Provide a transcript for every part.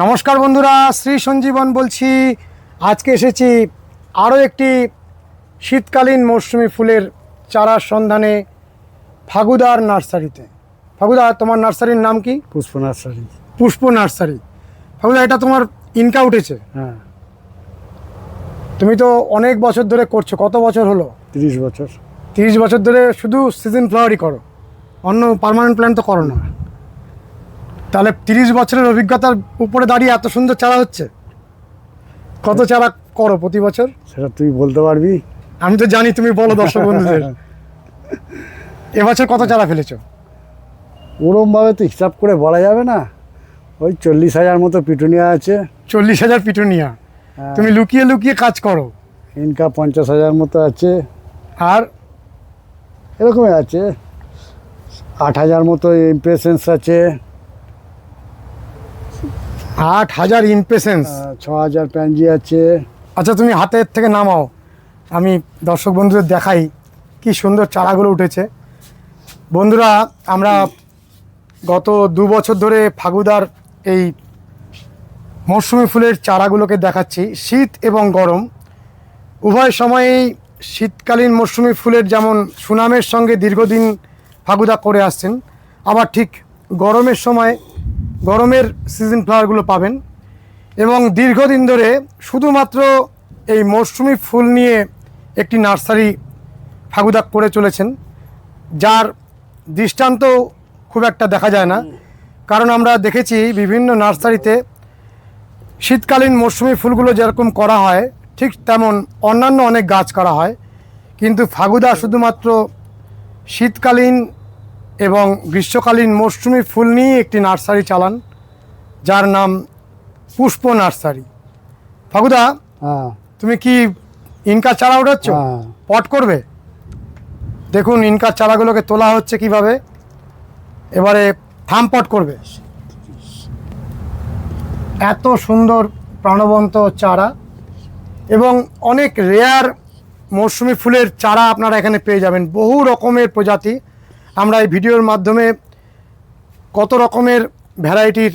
নমস্কার বন্ধুরা শ্রী সঞ্জীবন বলছি। আজকে এসেছি আরও একটি শীতকালীন মৌসুমি ফুলের চারার সন্ধানে ফাগুদার নার্সারিতে। ফাগুদা তোমার নার্সারির নাম কি? পুষ্প নার্সারি। পুষ্প নার্সারি। ফাগুদা এটা তোমার ইনকা উঠেছে? হ্যাঁ। তুমি তো অনেক বছর ধরে করছ কত বছর হলো? তিরিশ বছর। তিরিশ বছর ধরে শুধু সিজন ফ্লাওয়ারই করো। অন্য পার্মানেন্ট প্ল্যান তো করো না। তাহলে তিরিশ বছরের অভিজ্ঞতার উপরে দাঁড়িয়ে এত সুন্দর চারা হচ্ছে? কত চারা করো প্রতি বছর? সেটা তুই বলতে পারবি। আমি তো জানি তুমি বলো দর্শক বন্ধুদের। এবছর কত চারা ফেলেছো? ওরমভাবে তো হিসাব করে বলা যাবে না। ওই চল্লিশ হাজার মতো পিটুনিয়া আছে। চল্লিশ হাজার পিটুনিয়া। হ্যাঁ, তুমি লুকিয়ে লুকিয়ে কাজ করো। ইনকা পঞ্চাশ হাজার মতো আছে। আর? এরকমই আছে। আট হাজার মতো ইমপ্রেশনস আছে। আট হাজার ইমপ্রেশনস আহ, ছ হাজার প্যানজি আছে। আচ্ছা তুমি হাতের থেকে নামাও। আমি দর্শক বন্ধুদের দেখাই কি সুন্দর চারাগুলো উঠেছে। বন্ধুরা আমরা গত দু বছর ধরে ফাগুদার এই মরশুমি ফুলের চারাগুলোকে দেখাচ্ছি। শীত এবং গরম। উভয় সময়েই শীতকালীন মরশুমি ফুলের যেমন সুনামের সঙ্গে দীর্ঘদিন ফাগুদা করে আসছেন আবার ঠিক গরমের সময় গরমের সিজন ফ্লাওয়ারগুলো পাবেন। এবং দীর্ঘদিন ধরে শুধুমাত্র এই মরশুমি ফুল নিয়ে একটি নার্সারি ফাগুদা করে চলেছেন, যার দৃষ্টান্ত খুব একটা দেখা যায় না। কারণ আমরা দেখেছি বিভিন্ন নার্সারিতে শীতকালীন মরশুমি ফুলগুলো যেরকম করা হয়, ঠিক তেমন অন্যান্য অনেক গাছ করা হয়। কিন্তু ফাগুদা শুধুমাত্র শীতকালীন এবং গ্রীষ্মকালীন মরশুমি ফুল নিয়ে একটি নার্সারি চালান যার নাম পুষ্প নার্সারি। ফাগুদা হ্যাঁ। তুমি কি ইনকার চারা উঠাচ্ছ হ্যাঁ। পট করবে? দেখুন ইনকার চারাগুলোকে তোলা হচ্ছে কীভাবে? এবারে থাম পট করবে। এত সুন্দর প্রাণবন্ত চারা এবং অনেক রেয়ার মৌসুমি ফুলের চারা আপনারা এখানে পেয়ে যাবেন। বহু রকমের প্রজাতি। আমরা এই ভিডিওর মাধ্যমে কত রকমের ভ্যারাইটির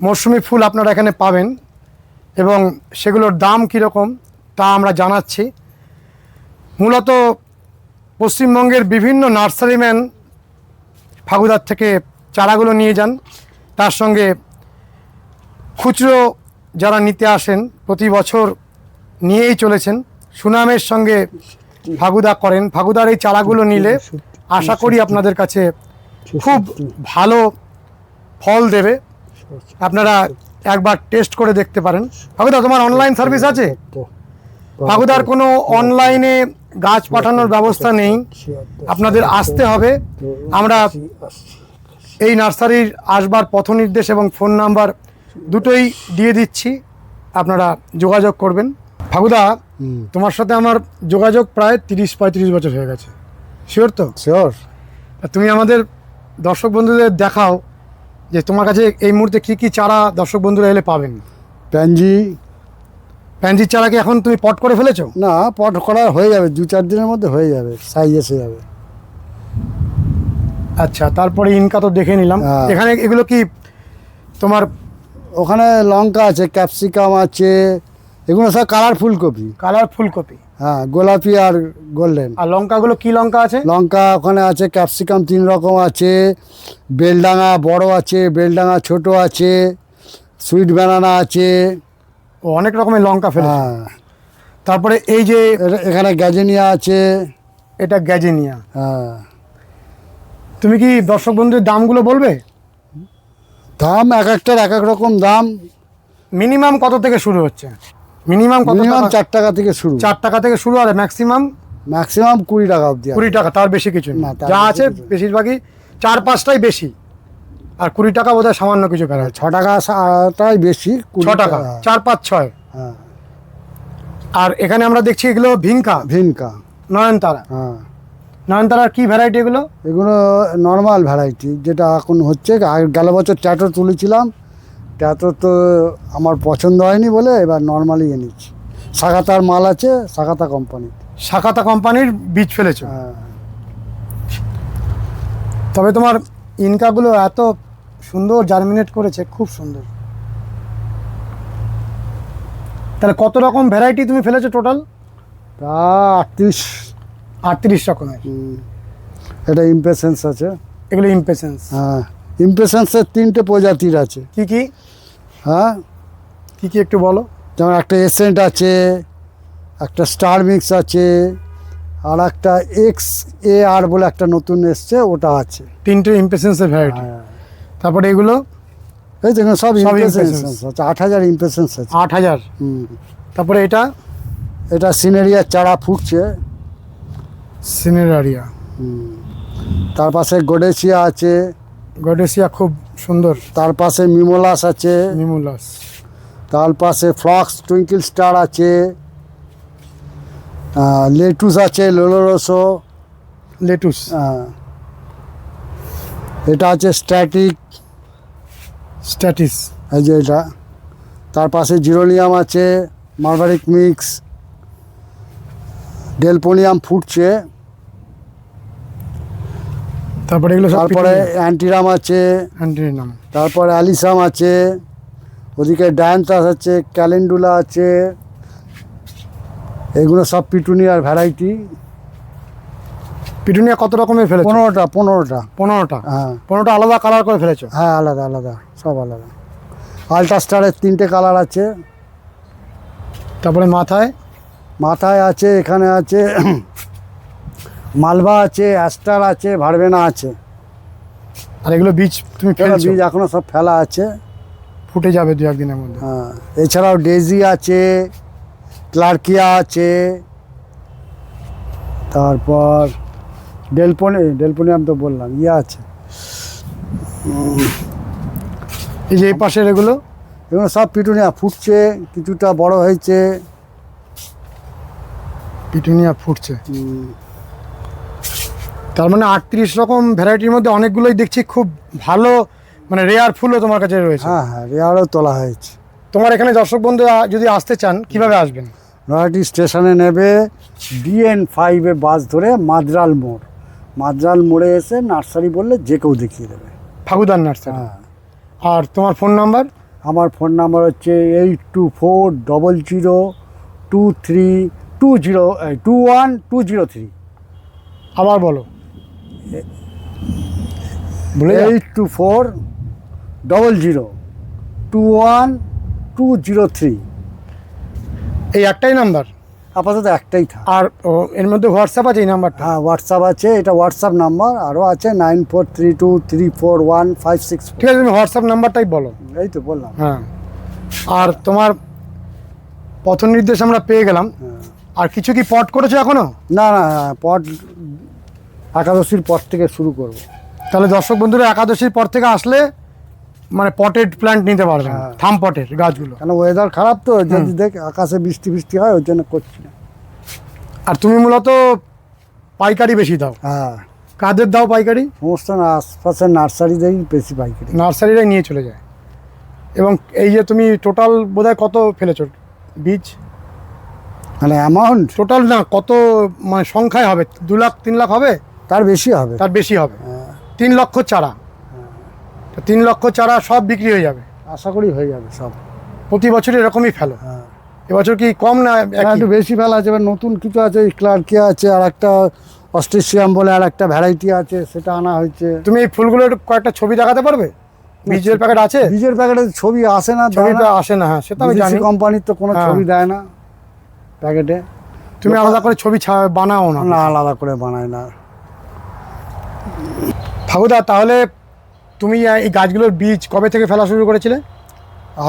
মৌসুমি ফুল আপনারা এখানে পাবেন এবং সেগুলোর দাম কীরকম তা আমরা জানাচ্ছি। মূলত পশ্চিমবঙ্গের বিভিন্ন নার্সারিম্যান ফাগুদার থেকে চারাগুলো নিয়ে যান। তার সঙ্গে খুচরো যারা নিতে আসেন প্রতি বছর নিয়েই চলেছেন। সুনামের সঙ্গে ফাগুদা করেন। ফাগুদার এই চারাগুলো নিলে আশা করি আপনাদের কাছে খুব ভালো ফল দেবে। আপনারা একবার টেস্ট করে দেখতে পারেন। ফাগুদা তোমার অনলাইন সার্ভিস আছে? ফাগুদার কোনো অনলাইনে গাছ পাঠানোর ব্যবস্থা নেই। আপনাদের আসতে হবে। আমরা এই নার্সারির আসবার পথ নির্দেশ এবং ফোন নাম্বার দুটোই দিয়ে দিচ্ছি। আপনারা যোগাযোগ করবেন। ফাগুদা তোমার সাথে আমার যোগাযোগ প্রায় তিরিশ পঁয়ত্রিশ বছর হয়ে গেছে। শিওর তো? শিওর তুমি আমাদের দর্শক বন্ধুদের দেখাও যে তোমার কাছে এই মুহূর্তে কি কি চারা দর্শক বন্ধুরা এলে পাবেন। প্যানজি প্যানজির চারা কি এখন তুমি পট করে ফেলেছো? না পট করা হয়ে যাবে দু চার দিনের মধ্যে হয়ে যাবে সাইজ এসে যাবে। আচ্ছা তারপরে ইনকা তো দেখে নিলাম। হ্যাঁ। এখানে এগুলো কি তোমার ওখানে লঙ্কা আছে ক্যাপসিকাম আছে এগুলো সব কালারফুল কপি কালার ফুলকপি হ্যাঁ গোলাপি আর গোল্ডেন আর লঙ্কাগুলো কি লঙ্কা আছে? লঙ্কা ওখানে আছে ক্যাপসিকাম তিন রকম আছে বেলডাঙা বড় আছে বেলডাঙা ছোট আছে সুইট ব্যানানা আছে। ও অনেক রকমের লঙ্কা ফেলেছে। হ্যাঁ। তারপরে এই যে এখানে গ্যাজেনিয়া আছে। এটা গ্যাজেনিয়া হ্যাঁ। তুমি কি দর্শক বন্ধুদের দামগুলো বলবে? দাম এক একটার এক এক রকম দাম। মিনিমাম কত থেকে শুরু হচ্ছে? মিনিমাম কত মিনিমাম চার টাকা থেকে শুরু। চার টাকা থেকে শুরু আর ম্যাক্সিমাম ম্যাক্সিমাম কুড়ি টাকা অবধি কুড়ি টাকা তার বেশি কিছু না, যা আছে বেশিরভাগই চার পাঁচটাই বেশি। আর কুড়ি টাকা বোধহয় সামান্য কিছু বেড়া ছ টাকা টাই বেশি ছ টাকা চার পাঁচ ছয়। হ্যাঁ। আর এখানে আমরা দেখছি এগুলো ভিঙ্কা ভিনকা। নয়নতারা। হ্যাঁ। নয়নতারার কি ভ্যারাইটি এগুলো? এগুলো নর্মাল ভ্যারাইটি যেটা এখন হচ্ছে আর গেল বছর ট্যাটো তুলেছিলাম ট্যাটো তো আমার পছন্দ হয়নি বলে এবার নর্মালি এনেছি সাকাতার মাল আছে সাকাতা কোম্পানি সাকাতা কোম্পানির বীজ ফেলেছো? হ্যাঁ। তবে তোমার ইনকাগুলো এত সুন্দর জার্মিনেট করেছে খুব সুন্দর। তাহলে কত রকম ভ্যারাইটি তুমি ফেলেছো টোটাল তা আটত্রিশ। আটত্রিশ রকমের। এটা ইমপেশেন্স আছে। এগুলো ইমপেশেন্স হ্যাঁ। ইমপেশেন্সের তিনটে প্রজাতির আছে। কি কি? হ্যাঁ? কি কি একটু বলো? যেমন একটা এসেন্ট আছে একটা স্টার মিক্স আছে আর একটা এক্স এ আর বলে একটা নতুন এসছে ওটা আছে। তিনটে ইমপেশেন্সের ভ্যারাইটি তারপরে এগুলো? এই দেখুন সব ইমপ্রেশনস impressions। আছে। আট হাজার ইমপ্রেশনস আছে। আট হাজার। হুম। তারপরে এটা? এটা সিনেরিয়ার চারা ফুটছে। সিনেরারিয়া হুম। তার পাশে গোডেসিয়া আছে। গডেসিয়া খুব সুন্দর। তার পাশে মিমোলাস আছে। মিমোলাস। তার পাশে ফ্লক্স টুইঙ্কেল স্টার আছে। লেটুস আছে লোলোরসো। লেটুস। হ্যাঁ। এটা আছে স্ট্যাটিক। স্ট্যাটিস। এই যে এটা। তার পাশে জিরোনিয়াম আছে মার্বারিক মিক্স। ডেলপোনিয়াম ফুটছে। তারপরে এগুলো তারপরে অ্যান্টিরাম আছে। অ্যান্টিনাম তারপরে অ্যালিসাম আছে। ওদিকে ডায়ান্তাস আছে ক্যালেন্ডুলা আছে। এগুলো সব পিটুনিয়ার ভ্যারাইটি পিটুনিয়া কত রকমের ফেলেছো? পনেরোটা পনেরোটা। পনেরোটা? হ্যাঁ। পনেরোটা আলাদা কালার করে ফেলেছো? হ্যাঁ আলাদা আলাদা। সব আলাদা। আল্ট্রা স্টারের তিনটে কালার আছে। তারপরে মাথায়? মাথায় আছে এখানে আছে। মালবা আছে অ্যাস্টার আছে ভারবেনা আছে। আর এগুলো বীজ তুমি ফেলেছো? বীজ এখনও সব ফেলা আছে। ফুটে যাবে দু একদিনের মধ্যে। হ্যাঁ এছাড়াও ডেজি আছে ক্লার্কিয়া আছে তারপর ডেলপনি ডেলপনিয়াম তো বললাম ইয়ে আছে। এই যে এই পাশের এগুলো? এগুলো সব পিটুনিয়া ফুটছে কিছুটা বড় হয়েছে। পিটুনিয়া ফুটছে। তার মানে আটত্রিশ রকম ভ্যারাইটির মধ্যে অনেকগুলোই দেখছি খুব ভালো মানে রেয়ার ফুলও তোমার কাছে রয়েছে। হ্যাঁ হ্যাঁ রেয়ারও তোলা হয়েছে। তোমার এখানে দর্শক বন্ধু যদি আসতে চান কীভাবে আসবেন? নয়াটি স্টেশনে নেবে ডিএন ফাইভে বাস ধরে মাদ্রাল মোড়। মাদ্রাল মোড়ে এসে নার্সারি বললে যে কেউ দেখিয়ে দেবে। ফাগুদার নার্সারি। হ্যাঁ। আর তোমার ফোন নাম্বার আমার ফোন নাম্বার হচ্ছে eight two four double zero two three two zero two one two zero three আবার বলো। Eight two four double zero two one two zero three. এই একটাই নাম্বার? আপাতত একটাই থাক। আর এর মধ্যে হোয়াটসঅ্যাপ আছে এই নাম্বারটা? হ্যাঁ হোয়াটসঅ্যাপ আছে এটা হোয়াটসঅ্যাপ নাম্বার আরও আছে nine four three two three four one five six ঠিক আছে তুমি হোয়াটসঅ্যাপ নাম্বারটাই বলো। এই তো বললাম। হ্যাঁ আর তোমার পথ নির্দেশ আমরা পেয়ে গেলাম। হ্যাঁ। আর কিছু কি পট করেছ এখনও? না না, পট একাদশীর পর থেকে শুরু করব। তাহলে দর্শক বন্ধুরা একাদশীর পর থেকে আসলে মানে পটেড প্ল্যান্ট নিতে পারবেন হ্যাঁ। থাম পটের গাছগুলো। কেন ওয়েদার খারাপ তো যদি দেখ আকাশে বৃষ্টি বৃষ্টি হয় ওই জন্য করছি না। আর তুমি মূলত পাইকারি বেশি দাও। হ্যাঁ। কাদের দাও পাইকারি? সমস্ত না আশপাশের নার্সারিতেই বেশি পাইকারি। নার্সারিরাই নিয়ে চলে যায়। এবং এই যে তুমি টোটাল বোধহয় কত ফেলেছো বীজ? মানে অ্যামাউন্ট টোটাল না কত মানে সংখ্যায় হবে? দু লাখ তিন লাখ হবে? তার বেশি হবে। তার বেশি হবে। হ্যাঁ, তিন লক্ষ চারা। তো তিন লক্ষ চারা সব বিক্রি হয়ে যাবে। আশা করি হয়ে যাবে সব। প্রতি বছর এরকমই ফেলো। হ্যাঁ। এবছর কি কম না হ্যাঁ, একটু বেশি ফেলা আছে। এবার নতুন কিছু আছে ক্লার্কিয়া আছে আর একটা অস্ট্রেশিয়াম বলে আর একটা ভ্যারাইটি আছে সেটা আনা হয়েছে। তুমি এই ফুলগুলোর কয়েকটা ছবি দেখাতে পারবে? বীজের প্যাকেট আছে? বীজের প্যাকেটে ছবি আসে না ছবিটা আসে না হ্যাঁ সেটা আমি জানি। কোম্পানির তো কোনো হ্যাঁ। ছবি দেয় না প্যাকেটে। তুমি আলাদা করে ছবি বানাও না। না আলাদা করে বানায় না। ফাগুদা তাহলে তুমি এই গাছগুলোর বীজ কবে থেকে ফেলা শুরু করেছিলে?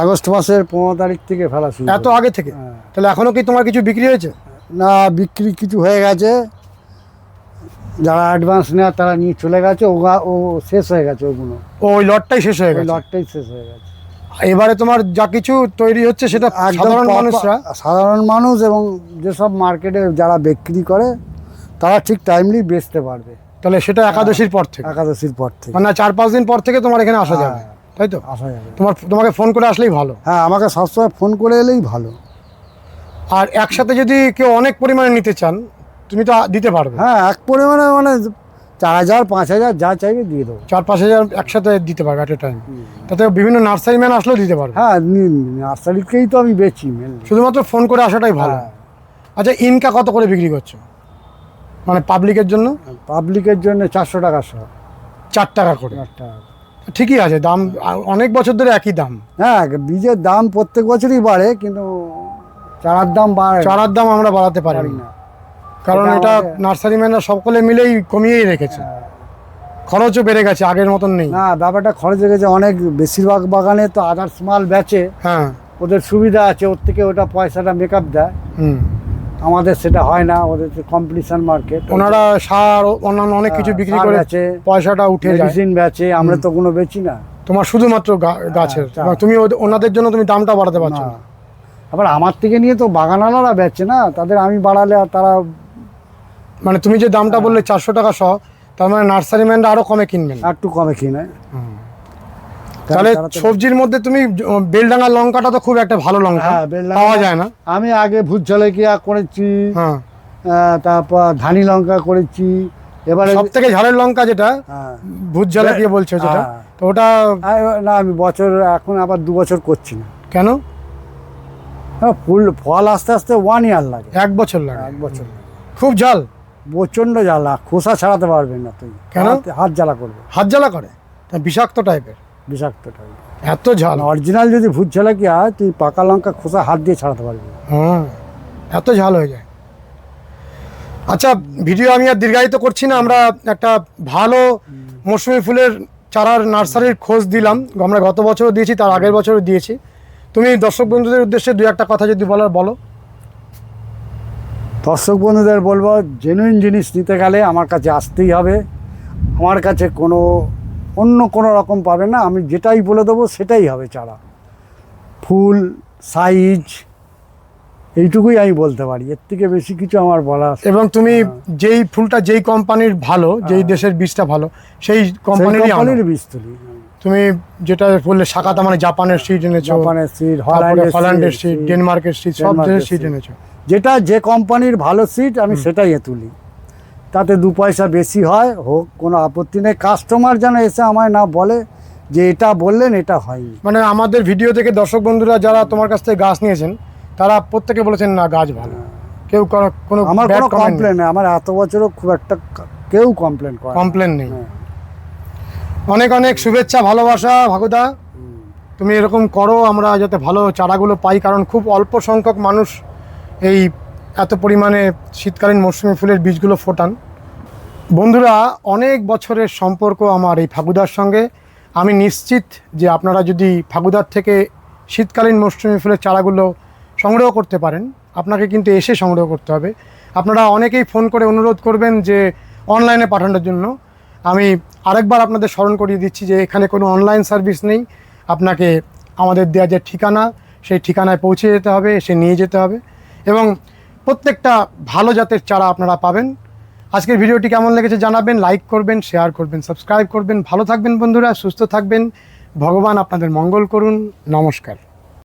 আগস্ট মাসের পনেরো তারিখ থেকে ফেলা শুরু এত আগে থেকে? হ্যাঁ। তাহলে এখনও কি তোমার কিছু বিক্রি হয়েছে? না বিক্রি কিছু হয়ে গেছে। যারা অ্যাডভান্স নেওয়ার তারা নিয়ে চলে গেছে। ও ও শেষ হয়ে গেছে ওগুলো। ওই লটটাই শেষ হয়ে গেছে? লটটাই শেষ হয়ে গেছে। এবারে তোমার যা কিছু তৈরি হচ্ছে সেটা সাধারণ মানুষরা? সাধারণ মানুষ এবং যেসব মার্কেটে যারা বিক্রি করে তারা ঠিক টাইমলি বেচতে পারবে। তাহলে সেটা একাদশীর পর থেকে। একাদশীর পর থেকে। মানে চার পাঁচ দিন পর থেকে তোমার এখানে আসা হ্যাঁ। যাবে তাই তো? আসা যাবে। তোমার তোমাকে ফোন করে আসলেই ভালো। হ্যাঁ আমাকে সবসময় ফোন করে এলেই ভালো। আর একসাথে যদি কেউ অনেক পরিমাণে নিতে চান তুমি তো দিতে পারবে। হ্যাঁ এক পরিমাণে মানে চার হাজার পাঁচ হাজার যা চাইবে দিয়ে দেবো। চার পাঁচ হাজার একসাথে দিতে পারবে অ্যাট এ টাইম তাতে বিভিন্ন নার্সারি ম্যান আসলেও দিতে পারবে। হ্যাঁ নার্সারিকেই তো আমি বেচি শুধুমাত্র ফোন করে আসাটাই ভালো। হ্যাঁ। আচ্ছা ইনকা কত করে বিক্রি করছ? মানে পাবলিকের জন্য? পাবলিকের জন্য চারশো টাকা শো চার টাকা করে? ঠিকই আছে দাম অনেক বছর ধরে একই দাম। হ্যাঁ বীজের দাম প্রত্যেক বছরই বাড়ে কিন্তু চারার দাম বাড়ে চারার দাম আমরা বাড়াতে পারি না। কারণ এটা এটা আমাদের- নার্সারি ম্যানরা সকলে মিলেই কমিয়েই রেখেছে। খরচও বেড়ে গেছে আগের মতন নেই। না ব্যাপারটা খরচ হয়ে গেছে অনেক বেশিরভাগ বাগানে তো আদার্স মাল বেচে হ্যাঁ। ওদের সুবিধা আছে ওর থেকে ওটা পয়সাটা মেকআপ দেয়। হুম। আমাদের সেটা হয় না ওদের কম্পিটিশন মার্কেট ওনারা সার অন্যান্য অনেক কিছু বিক্রি করে আছে পয়সাটা উঠে মেডিসিন বেচে আমরা তো কোনো বেচি না। তোমার শুধুমাত্র গা- গাছের। চা। তুমি ওনাদের জন্য তুমি দামটা বাড়াতে পারছ না। আবার আমার থেকে নিয়ে তো বাগানালারা বেচে না তাদের আমি বাড়ালে আর তারা মানে তুমি যে দামটা বললে চারশো টাকা সহ তার মানে নার্সারি ম্যানরা আরও কমে কিনবেন। একটু কমে কিনে। তাহলে সবজির মধ্যে তুমি বেলডাঙ্গা লঙ্কাটা তো খুব একটা ভালো লঙ্কা। হ্যাঁ, পাওয়া যায় না। আমি আগে ভূত ঝালেকিয়া করেছি হ্যাঁ। তারপর ধানি লঙ্কা করেছি এবারে সব থেকে ঝালের লঙ্কা যেটা হ্যাঁ। ভূত জ্বালা দিয়ে বলছো যেটা। তো ওটা না আমি বছর এখন আবার দু বছর করছি না। কেন? ফুল ফল আস্তে আস্তে ওয়ান ইয়ার লাগে। এক বছর লাগে। এক বছর খুব ঝাল। প্রচণ্ড জ্বালা খোসা ছাড়াতে পারবে না তুই। কেন? হাত- জ্বালা করবে। হাত জ্বালা করে? বিষাক্ত টাইপের বিষাক্ত এত ঝাল। অরিজিনাল যদি ভূত ঝালা কি হয় তুই পাকা লঙ্কা খোসা হাত দিয়ে ছাড়াতে পারবি। হ্যাঁ এত ঝাল হয়ে যায়। আচ্ছা ভিডিও আমি আর দীর্ঘায়িত করছি না আমরা একটা ভালো মৌসুমি ফুলের চারার নার্সারির খোঁজ দিলাম। আমরা গত বছরও দিয়েছি তার আগের বছরও দিয়েছি। তুমি দর্শক বন্ধুদের উদ্দেশ্যে দু একটা কথা যদি বলার বলো। দর্শক বন্ধুদের বলব জেনুইন জিনিস নিতে গেলে আমার কাছে আসতেই হবে। আমার কাছে কোনো অন্য কোনো রকম পাবে না আমি যেটাই বলে দেবো সেটাই হবে চারা। ফুল সাইজ এইটুকুই আমি বলতে পারি এর থেকে বেশি কিছু আমার বলা এবং তুমি যেই ফুলটা যেই কোম্পানির ভালো যেই দেশের বীজটা ভালো সেই কোম্পানিরই আনো। কোম্পানির বীজ তুলি তুমি যেটা বললে শাখাতা মানে জাপানের সিড এনেছো জাপানের সিড তারপরে হল্যান্ডের সিড seed, ডেনমার্কের সিড সব দেশের সিড এনেছো। যেটা যে কোম্পানির ভালো সিট আমি সেটাই তুলি। তাতে দু পয়সা বেশি হয় হোক কোনো আপত্তি নেই। কাস্টমার যেন এসে আমায় না বলে যে এটা বললেন এটা হয়নি। মানে আমাদের ভিডিও থেকে দর্শক বন্ধুরা যারা তোমার কাছ থেকে গাছ নিয়েছেন তারা প্রত্যেকে বলেছেন না গাছ ভালো। কেউ কোনো- আমার কোনো কমপ্লেন নেই। আমার এত বছরও খুব একটা কেউ কমপ্লেন করে কমপ্লেন নেই। হ্যাঁ। অনেক অনেক শুভেচ্ছা ভালোবাসা ভাগুদা। তুমি এরকম করো আমরা যাতে ভালো চারাগুলো পাই কারণ খুব অল্প সংখ্যক মানুষ এই এত পরিমাণে শীতকালীন মৌসুমি ফুলের বীজগুলো ফোটান। বন্ধুরা, অনেক বছরের সম্পর্ক আমার এই ফাগুদার সঙ্গে। আমি নিশ্চিত যে আপনারা যদি ফাগুদার থেকে শীতকালীন মৌসুমি ফুলের চারাগুলো সংগ্রহ করতে পারেন, আপনাকে কিন্তু এসে সংগ্রহ করতে হবে। আপনারা অনেকেই ফোন করে অনুরোধ করবেন যে অনলাইনে পাঠানোর জন্য। আমি আরেকবার আপনাদের স্মরণ করিয়ে দিচ্ছি যে এখানে কোনো অনলাইন সার্ভিস নেই। আপনাকে আমাদের দেওয়া যে ঠিকানা, সেই ঠিকানায় পৌঁছে যেতে হবে, এসে নিয়ে যেতে হবে। এবং প্রত্যেকটা ভালো জাতের চারা আপনারা পাবেন। আজকের ভিডিওটি কেমন লেগেছে জানাবেন লাইক করবেন শেয়ার করবেন সাবস্ক্রাইব করবেন। ভালো থাকবেন বন্ধুরা, সুস্থ থাকবেন। ভগবান আপনাদের মঙ্গল করুন। নমস্কার।